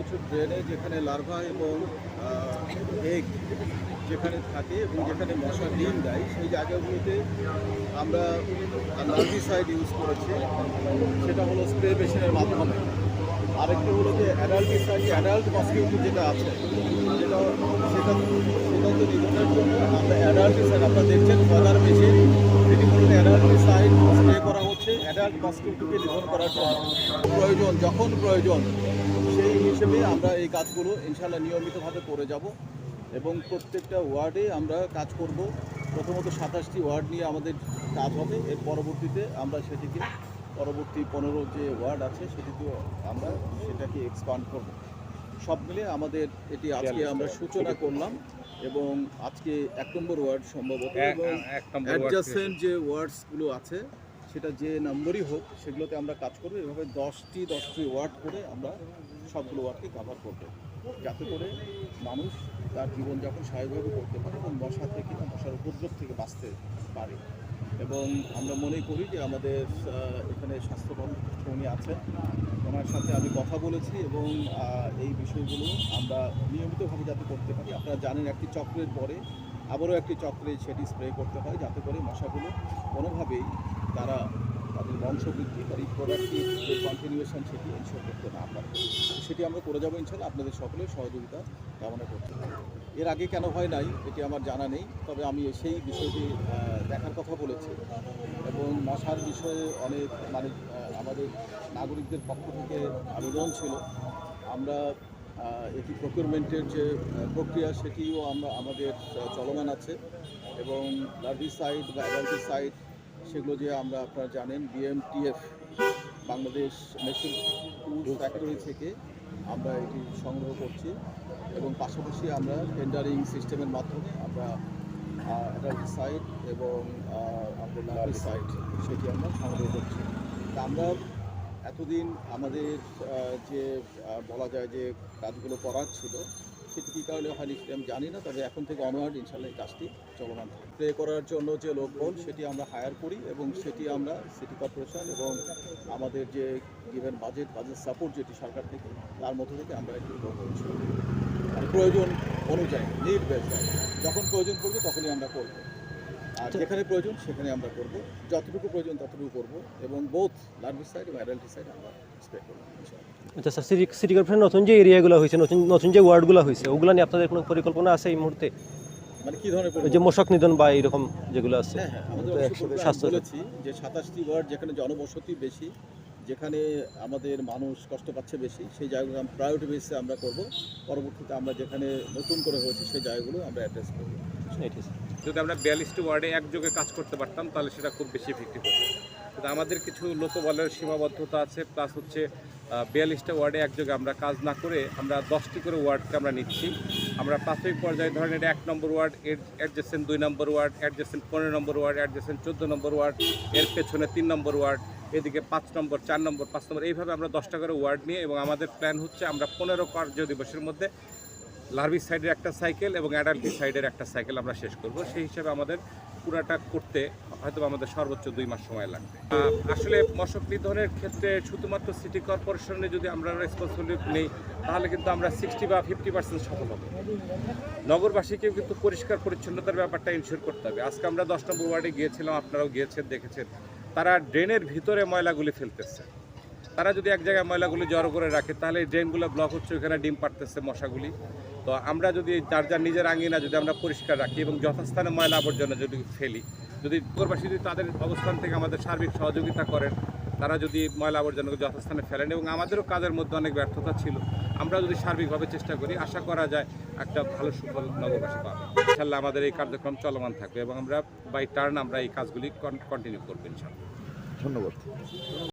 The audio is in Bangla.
কিছু ড্রেনে যেখানে লার্ভা এবং এগ যেখানে থাকে এবং যেখানে মশা ডিম দেয়, সেই জায়গাগুলোতে আমরা লার্ভিসাইড ইউজ করেছি। সেটা হলো স্প্রে মেশিনের মাধ্যমে। আরেকটা হলো যে অ্যাডাল্টিসাইড অ্যাডাল্ট মসকিউটো যেটা আছে, যেটা সেটা সেটা তো জন্য আমরা অ্যাডাল্টিসাইড আপনারা দেখছেন বাজার মেশিন এটি মূলত অ্যাডাল্টিসাইড স্প্রে করা হচ্ছে অ্যাডাল্ট মসকিউটোকে নিধন করার জন্য। প্রয়োজন, যখন প্রয়োজন, সেই হিসেবে আমরা এই কাজগুলো ইনশাল্লাহ নিয়মিতভাবে করে যাব এবং প্রত্যেকটা ওয়ার্ডে আমরা কাজ করব। প্রথমত সাতাশটি ওয়ার্ড নিয়ে আমাদের কাজ হবে, এর পরবর্তীতে আমরা সেটিকে পরবর্তী পনেরো যে ওয়ার্ড আছে সেটিতেও আমরা সেটাকে এক্সপান্ড করব। সব মিলে আমাদের এটি আজকে আমরা সূচনা করলাম এবং আজকে এক নম্বর ওয়ার্ড সম্ভবত এবং অ্যাডজাসেন্ট যে ওয়ার্ডসগুলো আছে সেটা যে নম্বরই হোক সেগুলোতে আমরা কাজ করব। এভাবে দশটি দশটি ওয়ার্ড করে আমরা সবগুলো ওয়ার্ডকে কভার করব। যাতে করে মানুষ তার জীবনযাপন স্বাভাবিকভাবে করতে পারে এবং মশা থেকে মশার উপদ্রব থেকে বাঁচতে পারে। এবং আমরা মনে করি যে আমাদের এখানে স্বাস্থ্যকর্মী কর্মী আছেন। ওনার সাথে আমি কথা বলেছি এবং এই বিষয়গুলো আমরা নিয়মিতভাবে যাতে করতে পারি। আপনারা জানেন একটি চক্রের পরে আবারও একটি চক্রে সেটি স্প্রে করতে হয় যাতে করে মশাগুলো কোনোভাবেই তারা তাদের বংশবৃদ্ধি বা রিপ্রোডাক্টিভ যে কন্টিনিউশন সেটি এনশোর করতে না পারে। সেটি আমরা করে যাব ইনশাল্লাহ আপনাদের সকলের সহযোগিতা কামনা করতে এর আগে কেন হয় নাই, এটি আমার জানা নেই। তবে আমি সেই বিষয়টি দেখার কথা বলেছি এবং মশার বিষয়ে অনেক মানে আমাদের নাগরিকদের পক্ষ থেকে আবেদন ছিল। আমরা এটি প্রকিউরমেন্টের যে প্রক্রিয়া সেটিও আমরা, আমাদের চলমান আছে এবং লার্ভিসাইড বা অ্যাডাল্টিসাইড সেগুলো যে আমরা আপনারা জানেন বিএমটিএফ বাংলাদেশ মেশিন ফ্যাক্টরি থেকে আমরা এটি সংগ্রহ করছি এবং পাশাপাশি আমরা টেন্ডারিং সিস্টেমের মাধ্যমে আমরা অ্যাডাল্টিসাইড এবং আমাদের লার্ভিসাইড সেটি আমরা সংগ্রহ করছি। তা আমরা এতদিন আমাদের যে বলা যায় যে কাজগুলো করার ছিল সেটি কী কারণে হয়নি আমি জানি না, তবে এখন থেকে অনওয়ার্ড ইনশাল্লাহ এই কাজটি চলমান প্লে করার জন্য যে লোকবল, সেটি আমরা হায়ার করি এবং সেটি আমরা সিটি কর্পোরেশন এবং আমাদের যে গিভেন বাজেট বাজেট সাপোর্ট যেটি সরকার থেকে, তার মধ্য থেকে আমরা একটি করছি মানে প্রয়োজন অনুযায়ী নিট বেস যখন প্রয়োজন পড়বে তখনই আমরা করব। আর যেখানে প্রয়োজন সেখানে আমরা করব। যতটুকু প্রয়োজন ততটুকু করব এবং বোথ লার্ভিসাইড এবং অ্যাডাল্টিসাইড আমরা স্প্রে করব আচ্ছা স্যার সিটি সিটি কর্পোরেশন নতুন যে এরিয়াগুলো হয়েছে নতুন নতুন যে ওয়ার্ডগুলো হয়েছে ওগুলো নিয়ে আপনাদের কোনো পরিকল্পনা আছে এই মুহূর্তে? মানে কি ধরনের যে মশক নিধন বা এরকম যেগুলো আছে? হ্যাঁ হ্যাঁ আমাদের বলেছি যে সাতাশটি ওয়ার্ড যেখানে জনবসতি বেশি যেখানে আমাদের মানুষ কষ্ট পাচ্ছে বেশি, সেই জায়গাগুলো আমরা প্রায়োরিটি বেসে আমরা করব। পরবর্তীতে আমরা যেখানে নতুন করে হয়েছে সেই জায়গাগুলো আমরা অ্যাড্রেস করব। যদি আমরা বিয়াল্লিশটি ওয়ার্ডে একযোগে কাজ করতে পারতাম, তাহলে সেটা খুব বেশি এফেক্টিভ হতো। কিন্তু আমাদের কিছু লোকবলের সীমাবদ্ধতা আছে প্লাস হচ্ছে বিয়াল্লিশটা ওয়ার্ডে একযোগে আমরা কাজ না করে আমরা দশটি করে ওয়ার্ডকে আমরা নিচ্ছি। আমরা প্রাথমিক পর্যায়ে ধরেন এটা এক নম্বর ওয়ার্ড, এর অ্যাডজাসেন্ট দুই নম্বর ওয়ার্ড অ্যাডজাসেন্ট পনেরো নম্বর ওয়ার্ড অ্যাডজাসেন্ট চোদ্দ নম্বর ওয়ার্ড, এর পেছনে তিন নম্বর ওয়ার্ড এদিকে পাঁচ নম্বর, চার নম্বর, পাঁচ নম্বর, এইভাবে আমরা দশটা করে ওয়ার্ড নিয়ে এবং আমাদের প্ল্যান হচ্ছে আমরা পনেরো কার্য দিবসের মধ্যে লার্ভি সাইডের একটা সাইকেল এবং অ্যাডাল্টি সাইডের একটা সাইকেল আমরা শেষ করব। সেই হিসাবে আমাদের পুরাটা করতে হয়তো আমাদের সর্বোচ্চ দুই মাস সময় লাগবে। আসলে মশক নিধনের ক্ষেত্রে শুধুমাত্র সিটি কর্পোরেশনে যদি আমরা রেসপন্সিবিলিটি নেই, তাহলে কিন্তু আমরা সিক্সটি বা ফিফটি পার্সেন্ট সফল হব। নগরবাসীকেও কিন্তু পরিষ্কার পরিচ্ছন্নতার ব্যাপারটা ইনশিওর করতে হবে। আজকে আমরা দশ নম্বর ওয়ার্ডে গিয়েছিলাম, আপনারাও গিয়েছেন, দেখেছেন। তারা ড্রেনের ভিতরে ময়লাগুলি ফেলতেছে। তারা যদি এক জায়গায় ময়লাগুলি জড়ো করে রাখে, তাহলে ড্রেনগুলো ব্লক হচ্ছে ওখানে ডিম পাড়তেছে মশাগুলি। তো আমরা যদি যার যার নিজের আঙ্গিনা যদি আমরা পরিষ্কার রাখি এবং যথাস্থানে ময়লা আবর্জনা যদি ফেলি, যদি নগরবাসী যদি তাদের অবস্থান থেকে আমাদের সার্বিক সহযোগিতা করেন, তারা যদি ময়লা আবর্জনাকে যথাস্থানে ফেলেন এবং আমাদেরও কাজের মধ্যে অনেক ব্যর্থতা ছিল আমরা যদি সার্বিকভাবে চেষ্টা করি, আশা করা যায় একটা ভালো, সুফল নগরবাসী পাবে। ইনশাল্লাহ আমাদের এই কার্যক্রম চলমান থাকবে এবং আমরা বাই টার্ন আমরা এই কাজগুলি কন্টিনিউ করব ইনশাল্লাহ ধন্যবাদ।